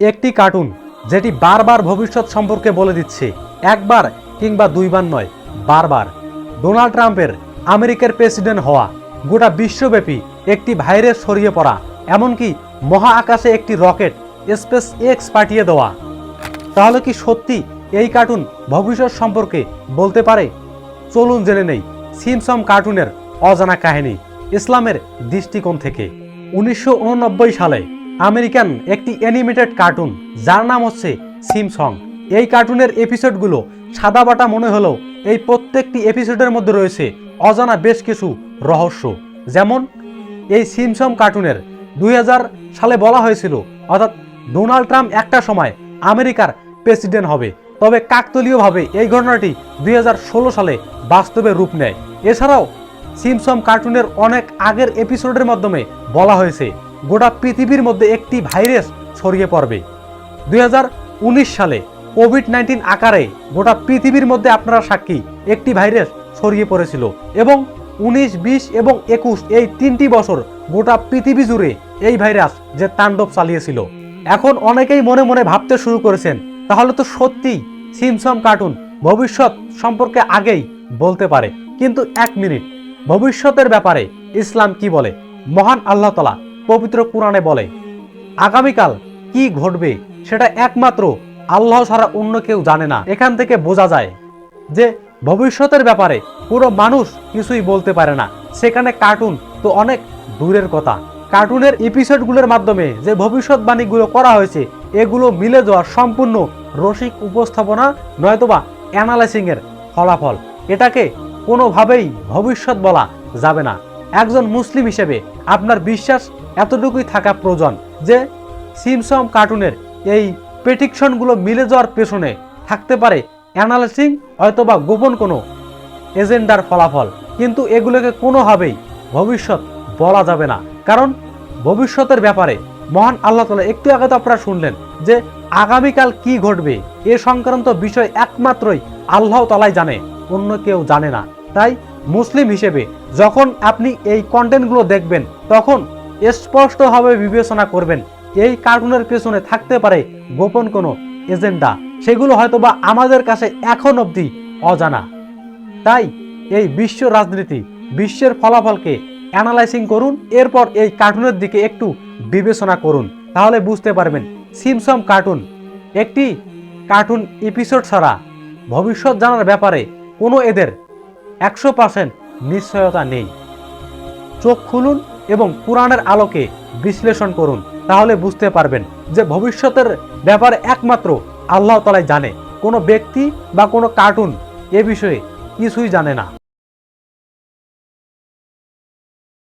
একটি কার্টুন যেটি বারবার ভবিষ্যৎ সম্পর্কে বলে দিচ্ছে। একবার কিংবা দুইবার নয়, বারবার। ডোনাল্ড ট্রাম্পের আমেরিকার প্রেসিডেন্ট হওয়া গোটা বিশ্বব্যাপী একটি ভাইরাস ছড়িয়ে পড়া, এমনকি মহা আকাশে একটি রকেট স্পেস এক্স পাঠিয়ে দেওয়া। তাহলে কি সত্যি এই কার্টুন ভবিষ্যৎ সম্পর্কে বলতে পারে? চলুন জেনে নেই সিমসম কার্টুনের অজানা কাহিনী, ইসলামের দৃষ্টিকোণ থেকে। উনিশশো উননব্বই সালে আমেরিকান একটি অ্যানিমেটেড কার্টুন, যার নাম হচ্ছে সিমসং। এই কার্টুনের এপিসোডগুলো সাদাবাটা মনে হলেও এই প্রত্যেকটি এপিসোডের মধ্যে রয়েছে অজানা বেশ কিছু রহস্য। যেমন, এই সিমসম কার্টুনের দুই সালে বলা হয়েছিল, অর্থাৎ ডোনাল্ড ট্রাম্প একটা সময় আমেরিকার প্রেসিডেন্ট হবে। তবে কাকতলীয়ভাবে এই ঘটনাটি দুই হাজার ষোলো সালে বাস্তবে রূপ নেয়। এছাড়াও সিমসম কার্টুনের অনেক আগের এপিসোডের মাধ্যমে বলা হয়েছে, গোটা পৃথিবীর মধ্যে একটি ভাইরাস ছড়িয়ে পড়বে। দুই সালে কোভিড নাইন্টিন আকারে গোটা পৃথিবীর মধ্যে আপনারা সাক্ষী, একটি ভাইরাস ছড়িয়ে পড়েছিল এবং উনিশ, বিশ এবং একুশ এই তিনটি বছর গোটা পৃথিবী জুড়ে এই ভাইরাস যে তাণ্ডব চালিয়েছিল। এখন অনেকেই মনে মনে ভাবতে শুরু করেছেন, তাহলে তো সত্যিই সিমসম কার্টুন ভবিষ্যৎ সম্পর্কে আগেই বলতে পারে। কিন্তু এক মিনিট, ভবিষ্যতের ব্যাপারে ইসলাম কি বলে? মহান আল্লাহ তালা পবিত্র কোরআনে বলে আগামীকাল কি ঘটবে সেটা একমাত্র আল্লাহ ছাড়া অন্য কেউ জানে না। এখান থেকে বোঝা যায় যে ভবিষ্যতের ব্যাপারে পুরো মানুষ কিছুই বলতে পারে না। সেখানে কার্টুন তো অনেক দূরের কথা। কার্টুনের এপিসোডগুলোর মাধ্যমে যে ভবিষ্যৎবাণীগুলো করা হয়েছে, এগুলো মিলে যাওয়া সম্পূর্ণ রসিক উপস্থাপনা, নয়তোবা অ্যানালাইসিংয়ের ফলাফল। এটাকে কোনোভাবেই ভবিষ্যৎ বলা যাবে না। একজন মুসলিম হিসেবে আপনার বিশ্বাস এতটুকুই থাকা প্রয়োজন যে সিমসম কার্টুনের এই প্রেডিকশনগুলো মিলে যাওয়ার পেছনে থাকতে পারে অ্যানালাইসিং হয়তোবা গোপন কোনো এজেন্ডার ফলাফল। কিন্তু এগুলোকে কোনোভাবেই ভবিষ্যৎ বলা যাবে না। কারণ ভবিষ্যতের ব্যাপারে মহান আল্লাহ তালা একটু আগে তো আপনারা শুনলেন যে আগামীকাল কি ঘটবে, এ সংক্রান্ত বিষয় একমাত্রই আল্লাহ তালাই জানে, অন্য কেউ জানে না। তাই মুসলিম হিসেবে যখন আপনি এই কন্টেন্টগুলো দেখবেন, তখন স্পষ্টভাবে বিবেচনা করবেন। এই কার্টুনের পেছনে থাকতে পারে গোপন কোনো এজেন্ডা। সেগুলো হয়তোবা আমাদের কাছে এখন অবধি অজানা। তাই এই বিশ্ব রাজনীতি, বিশ্বের ফলাফলকে অ্যানালাইসিং করুন, এরপর এই কার্টুনের দিকে একটু বিবেচনা করুন। তাহলে বুঝতে পারবেন, সিমসম কার্টুন একটি কার্টুন এপিসোড ছাড়া ভবিষ্যৎ জানার ব্যাপারে কোনো এদের একশো পার্সেন্ট নিশ্চয়তা নেই। চোখ খুলুন এবং কোরআনের আলোকে বিশ্লেষণ করুন, তাহলে বুঝতে পারবেন যে ভবিষ্যতের ব্যাপারে একমাত্র আল্লাহ তালাই জানে। কোনো ব্যক্তি বা কোনো কার্টুন এ বিষয়ে কিছুই জানে না।